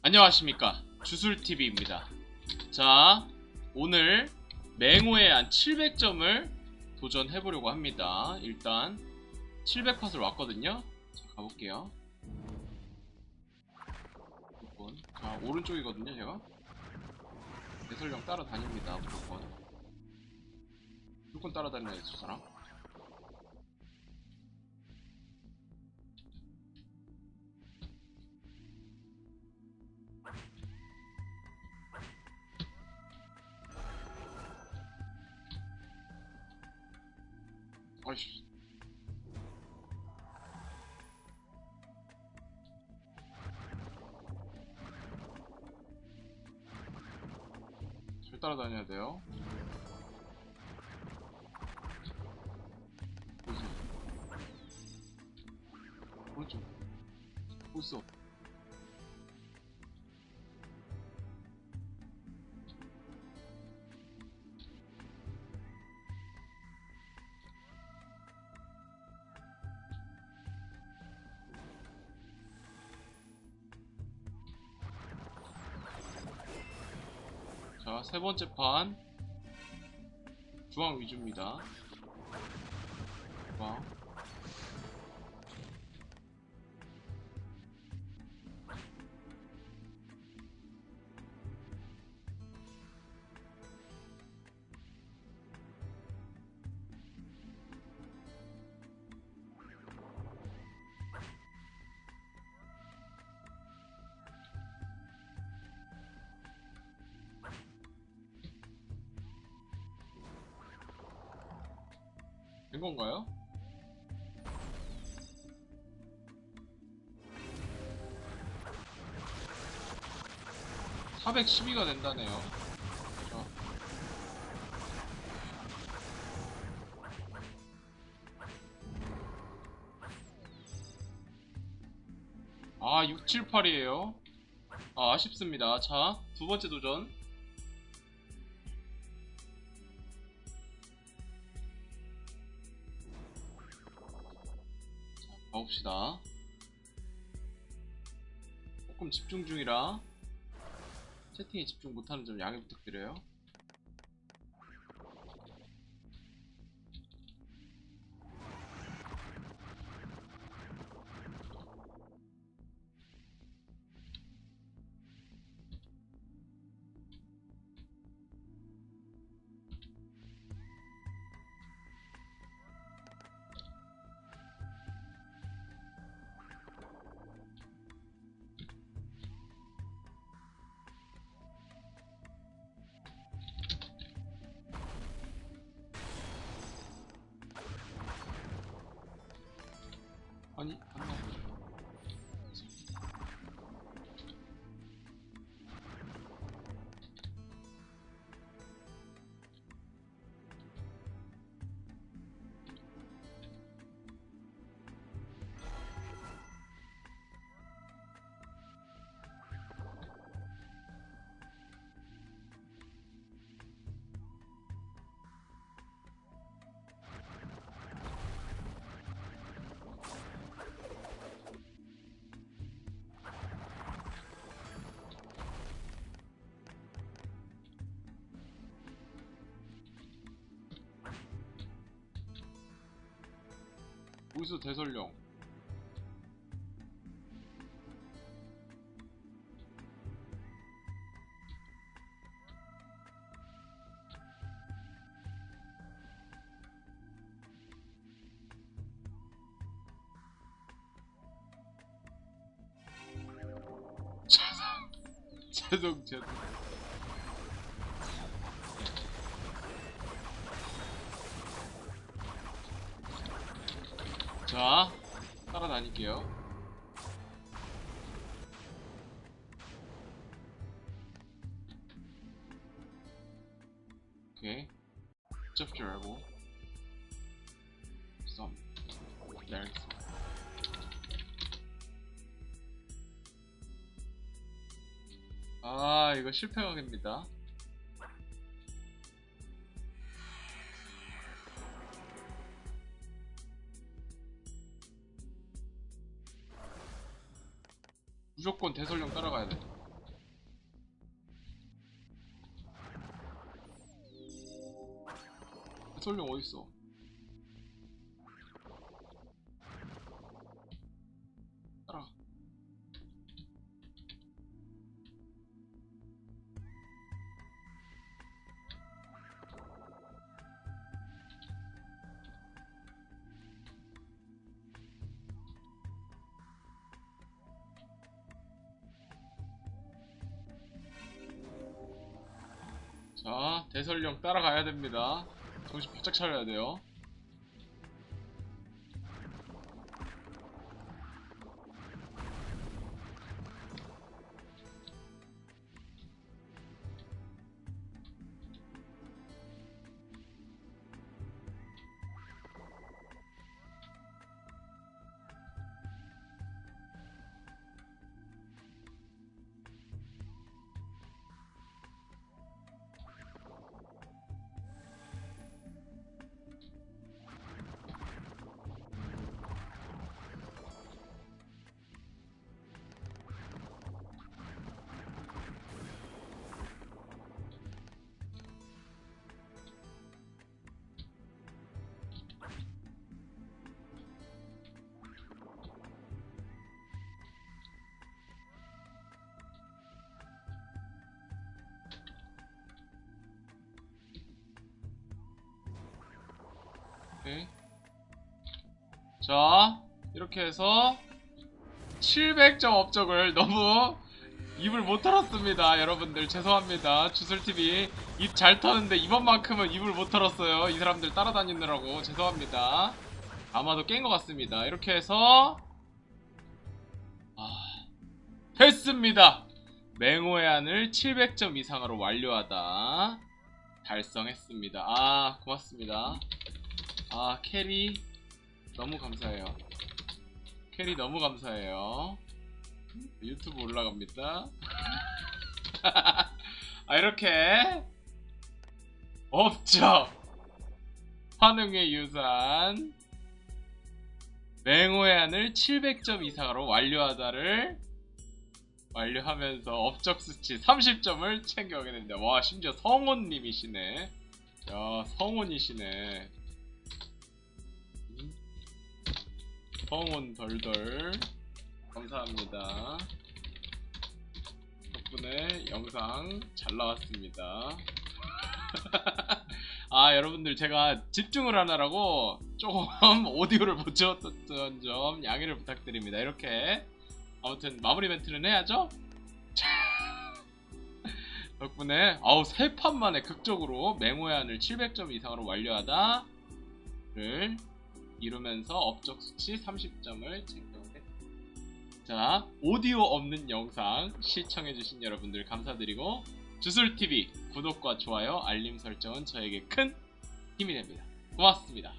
안녕하십니까. 주술TV입니다. 자 오늘 맹호의 한 700점을 도전해보려고 합니다. 일단 700팟을 왔거든요. 자 가볼게요. 무조건. 자 오른쪽이거든요 제가. 대설령 따라다닙니다 무조건. 무조건 따라다녀야지 저 사람 아이씨. 잘 따라다녀야 돼요. 자, 세 번째 판. 중앙 위주입니다. 중앙. 된 건가요? (412가) 된다네요 자. 아 678이에요 아 아쉽습니다 자 두번째 도전 가봅시다. 조금 집중 중이라 채팅에 집중 못하는 점 양해 부탁드려요. 아니 안나 와. 여기서 대설령 제동 제동 자 따라다닐게요. 오케이. 잡지 말고. 썸. 네, 알겠습니다. 아 이거 실패각입니다 무조건 대설령 따라가야 돼. 대설령 어딨어? 자, 대설령 따라가야 됩니다. 정신 바짝 차려야 돼요. 오케이. 자, 이렇게 해서 700점 업적을 너무 입을 못 털었습니다. 여러분들 죄송합니다. 주술TV 입 잘 터는데 이번만큼은 입을 못 털었어요. 이 사람들 따라다니느라고 죄송합니다. 아마도 깬 것 같습니다. 이렇게 해서 아, 됐습니다. 맹호의 안을 700점 이상으로 완료하다 달성했습니다. 아 고맙습니다. 아 캐리 너무 감사해요. 캐리 너무 감사해요. 유튜브 올라갑니다. 아 이렇게 업적 환웅의 유산 맹호의 안을 700점 이상으로 완료하다를 완료하면서 업적 수치 30점을 챙겨오게 됩니다. 와 심지어 성원님이시네. 야 성원이시네. 성원 덜덜 감사합니다. 덕분에 영상 잘 나왔습니다. 아 여러분들 제가 집중을 하느라고 조금 오디오를 못 채웠던 점 양해를 부탁드립니다. 이렇게 아무튼 마무리 멘트는 해야죠. 덕분에 아우 세 판 만에 극적으로 맹호의 안을 700점 이상으로 완료하다를 이루면서 업적 수치 30점을 챙겨오게 자 오디오 없는 영상 시청해주신 여러분들 감사드리고 주술TV 구독과 좋아요 알림 설정은 저에게 큰 힘이 됩니다. 고맙습니다